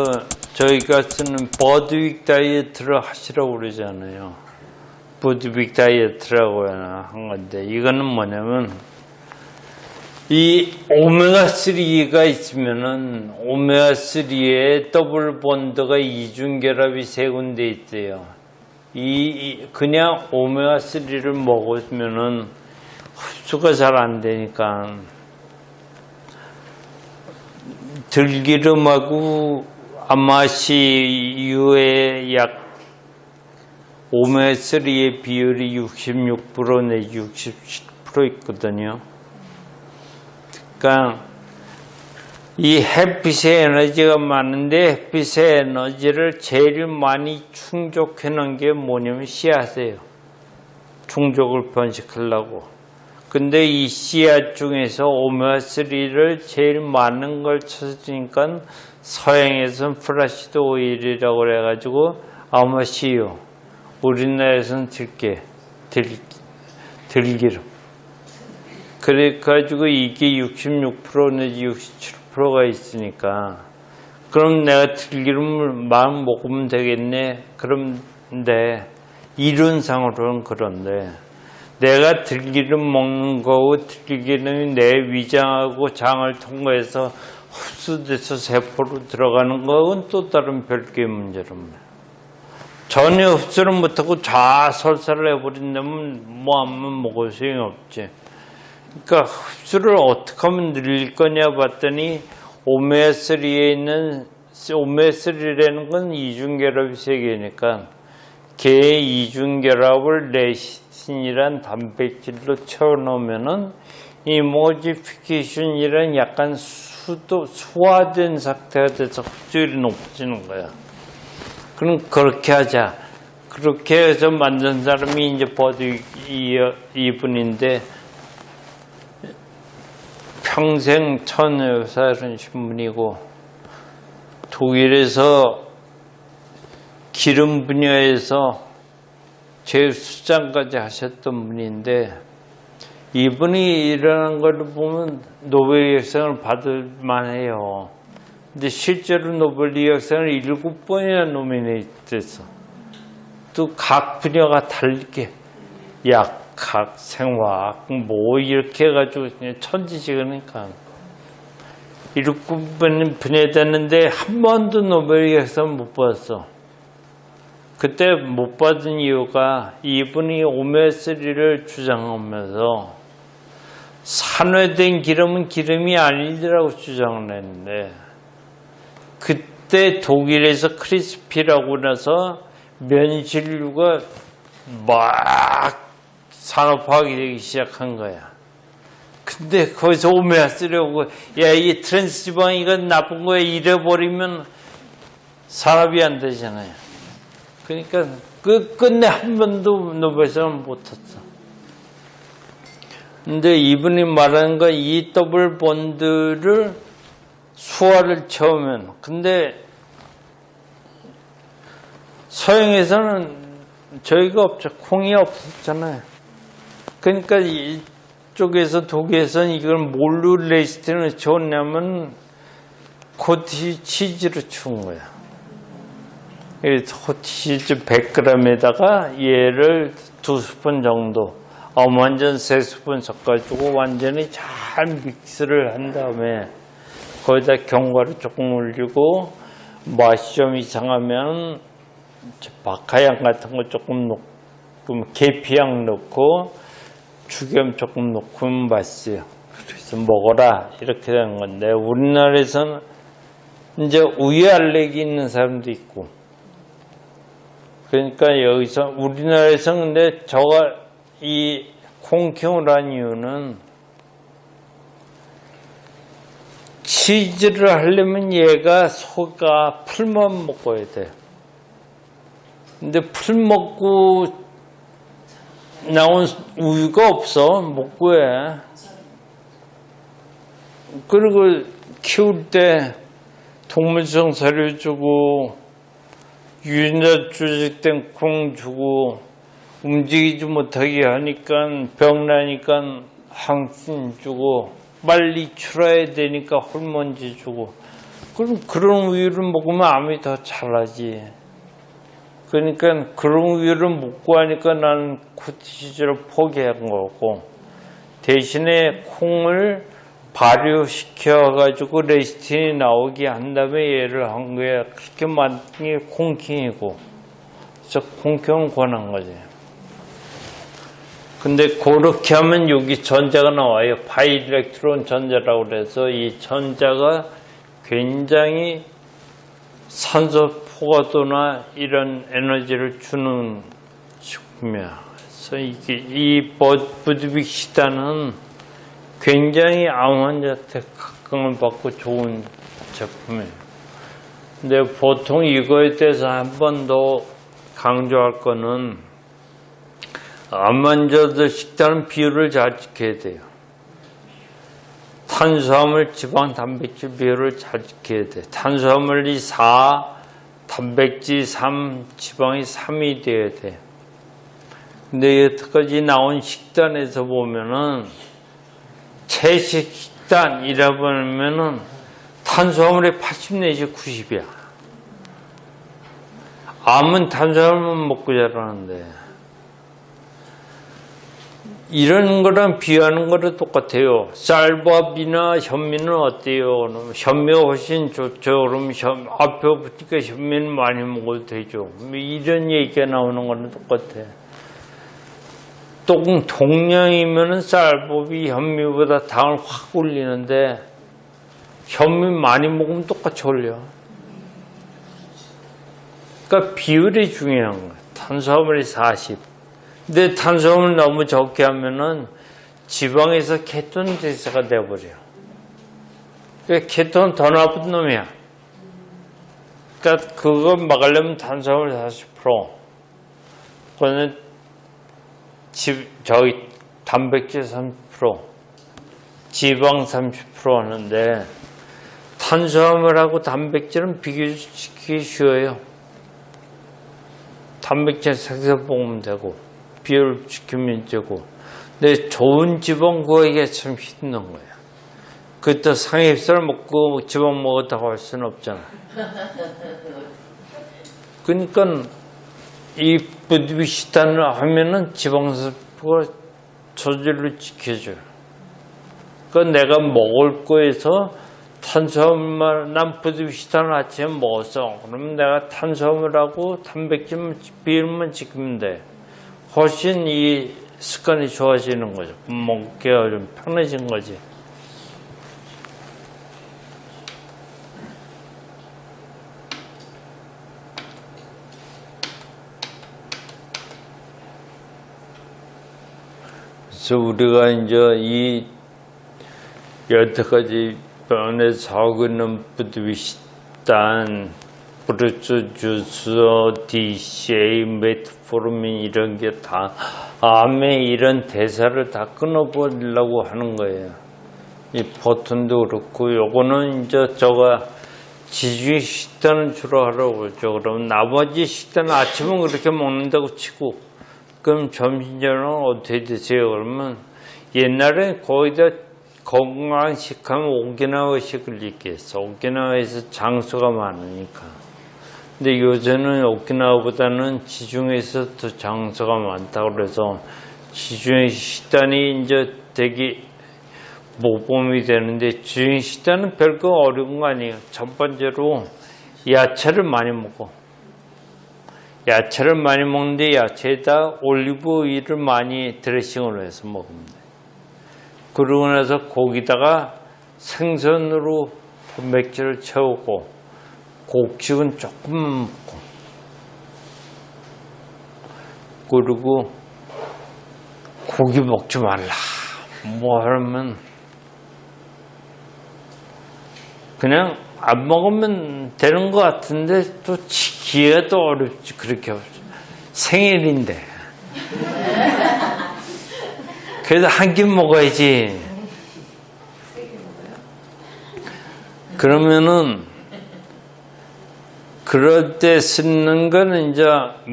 어, 저희가 쓰는 버드윅 다이어트를 하시라고 그러잖아요. 버드윅 다이어트라고 한 건데 이거는 뭐냐면 이 오메가3가 있으면은 오메가3에 더블 본드가 이중 결합이 세 군데 있대요. 이, 이- 그냥 오메가3를 먹으면은 흡수가 잘 안 되니까 들기름하고 아마시 유의 약 오메가3의 비율이 66% 내지 67% 있거든요. 그러니까 이 햇빛의 에너지가 많은데 햇빛의 에너지를 제일 많이 충족해 놓은 게 뭐냐면 씨앗이에요. 충족을 번식하려고. 근데 이 씨앗 중에서 오메가3를 제일 많은 걸 찾으니까 서양에서는 플라시드 오일이라고 그래가지고 아마시유 우리나라에서는 들깨 들, 들기름. 그래가지고 이게 66% 내지 67%가 있으니까. 그럼 내가 들기름을 마음 먹으면 되겠네? 그런데 이론상으로는 그런데 내가 들기름 먹는 거고 들기름이 내 위장하고 장을 통과해서 흡수돼서 세포로 들어가는 거는 또 다른 별개의 문제랍니다. 전혀 흡수를 못하고 좌설사를 해버린다면 뭐 하면 먹을 소용이 없지. 그러니까 흡수를 어떻게 하면 늘릴 거냐 봤더니 오메가3에 있는 오메가3라는 건 이중결합이 세 개니까 개의 이중결합을 레시 틴이란 단백질로 채워놓으면은 이 모지피케이션이란 약간 수도 수화된 상태가 돼서 흡수율이 높아지는 거야. 그럼 그렇게 하자. 그렇게 해서 만든 사람이 이제 이- 이분인데 평생 천여사는 신분이고 독일에서 기름 분야에서 제일 수장까지 하셨던 분인데 이분이 일어난 걸 보면 노벨 역상을 받을 만해요. 근데 실제로 노벨 역상을 일곱 번이나 노미네이트 됐어. 또 각 분야가 다르게 약학, 생화학 뭐 이렇게 해가지고 그냥 천지식이니까 일곱 번 분야 됐는데 한 번도 노벨 역상 못 받았어. 그때 못 받은 이유가 이분이 오메가3를 주장하면서 산화된 기름은 기름이 아니더라고 주장을 했는데 그때 독일에서 크리스피라고 나서 면실류가 막 산업화하게 되기 시작한 거야. 근데 거기서 오메가3라고 야, 이 트랜스지방 이 건 나쁜 거야. 이래 버리면 산업이 안 되잖아요. 그러니까 그 끝내 한 번도 노벨상 못 탔어. 근데 이분이 말하는 건 이 더블 본드를 수화를 채우면 근데 서양에서는 저희가 없죠. 콩이 없었잖아요. 그러니까 이쪽에서 독일에서는 이걸 뭘로 레시틴을 채웠냐면 코티 치즈로 채운 거야. 호치즈 100g에다가 얘를 두 스푼 정도 어, 완전 세 스푼 섞어가지고 완전히 잘 믹스를 한 다음에 거기다 견과류 조금 올리고 맛이 좀 이상하면 박하향 같은 거 조금 넣고 계피향 넣고 죽염 조금 넣고 맛있어요. 그래서 먹어라 이렇게 된 건데 우리나라에서는 이제 우유 알레르기 있는 사람도 있고 그러니까 여기서 우리나라에서 근데 저가 이한 이유는 치즈를 하려면 얘가 소가 풀만 먹어야 돼. 근데 풀 먹고 나온 우유가 없어. 못 구해. 그리고 키울 때 동물성 사료 주고 유인자 주식된 콩 주고 움직이지 못하게 하니까 병나니까 항신 주고 빨리 출하해야 되니까 호르몬제 주고 그럼 그런 우유를 먹으면 암이 더 잘하지. 그러니까 그런 우유를 먹고 하니까 나는 코티시즈를 포기한 거고 대신에 콩을 발효시켜가지고 레시틴이 나오게 한 다음에 얘를 한 거야. 그렇게 만든 게 콩킹이고. 그래서 콩킹은 권한 거지. 근데 그렇게 하면 여기 전자가 나와요. 바이일렉트론 전자라고 그래서 이 전자가 굉장히 산소 포화도나 이런 에너지를 주는 식품이야. 그래서 이게 이 부드빅시다는 굉장히 암 환자한테 각광을 받고 좋은 제품이에요. 근데 보통 이거에 대해서 한 번 더 강조할 거는 암 환자들 식단은 비율을 잘 지켜야 돼요. 탄수화물, 지방, 단백질 비율을 잘 지켜야 돼. 탄수화물이 4, 단백질 3, 지방이 3이 돼야 돼. 근데 여태까지 나온 식단에서 보면은 채식 식단 이라 보면은 탄수화물의 80 내지 90이야. 암은 탄수화물만 먹고 자라는데 이런 거랑 비하는 거랑 똑같아요. 쌀밥이나 현미는 어때요? 현미가 훨씬 좋죠. 그럼 현, 앞에 붙으니까 현미는 많이 먹어도 되죠. 뭐 이런 얘기가 나오는 거랑 똑같아. 똥 동량이면은 쌀밥이 현미보다 당을 확 올리는데 현미 많이 먹으면 똑같이 올려. 그러니까 비율이 중요한 거야. 탄수화물이 40. 근데 탄수화물 너무 적게 하면은 지방에서 케톤 대사가 돼버려. 그 케톤 더 나쁜 놈이야. 그러니까 그거 막으려면 탄수화물 40%. 그거는 지, 저기 단백질 30%, 지방 30% 하는데 탄수화물하고 단백질은 비교시키기 쉬워요. 단백질 색소 먹으면 되고 비율 지키면 되고 근데 좋은 지방 구하기가 참 힘든 거야. 그때 상입살 먹고 지방 먹었다고 할 수는 없잖아. 그러니까 이 부드비시탄을 하면은 지방세포가 저절로 지켜줘요. 그러니까 내가 먹을 거에서 탄수화물만 난 부드비시탄을 아침에 먹었어. 그러면 내가 탄수화물하고 단백질 비율만 지키면 돼. 훨씬 이 습관이 좋아지는 거죠. 먹기가 좀 편해진 거지. 그래서 우리가 이제 이 여태까지 병원에서 하고 있는 부드비시탄, 브루츠 주스, DCA, 메트포르민 이런 게 다 암의 이런 대사를 다 끊어버리려고 하는 거예요. 이 버튼도 그렇고 요거는 이제 저가 지중해 식단을 주로 하라고 그러죠. 그러면 나머지 식단은 아침은 그렇게 먹는다고 치고 그럼 점심 저녁은 어떻게 드세요? 그러면 옛날에 거의 다 건강식 하면 오키나와식을 얘기했어. 오키나와에서 장소가 많으니까. 근데 요새는 오키나와보다는 지중해에서 더 장소가 많다고 그래서 지중해 식단이 이제 되게 모범이 되는데 지중해 식단은 별거 어려운 거 아니에요. 첫 번째로 야채를 많이 먹어. 야채를 많이 먹는데 야채에다 올리브 오일을 많이 드레싱으로 해서 돼. 그러고 나서 고기다가 생선으로 단백질을 채우고 곡식은 조금만 먹고 그리고 고기 먹지 말라 뭐 하면 그냥 안 먹으면 되는 것 같은데 또지 또 어렵지 그렇게 생일인데. 그래도 한 끼 먹어야지. 그러면은 그럴 때 쓰는 거는 이제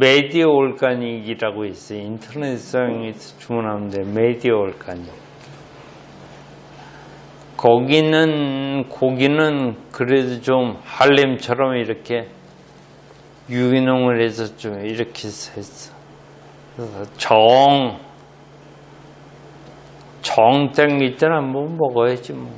메디어 올가닉이라고 있어요. 인터넷상에서 주문하면 돼. 메디어 올가닉. 거기는 고기는 그래도 좀 할렘처럼 이렇게 유기농을 해서 좀 이렇게 했어. 정, 정 땡길 때는 한번 먹어야지 뭐.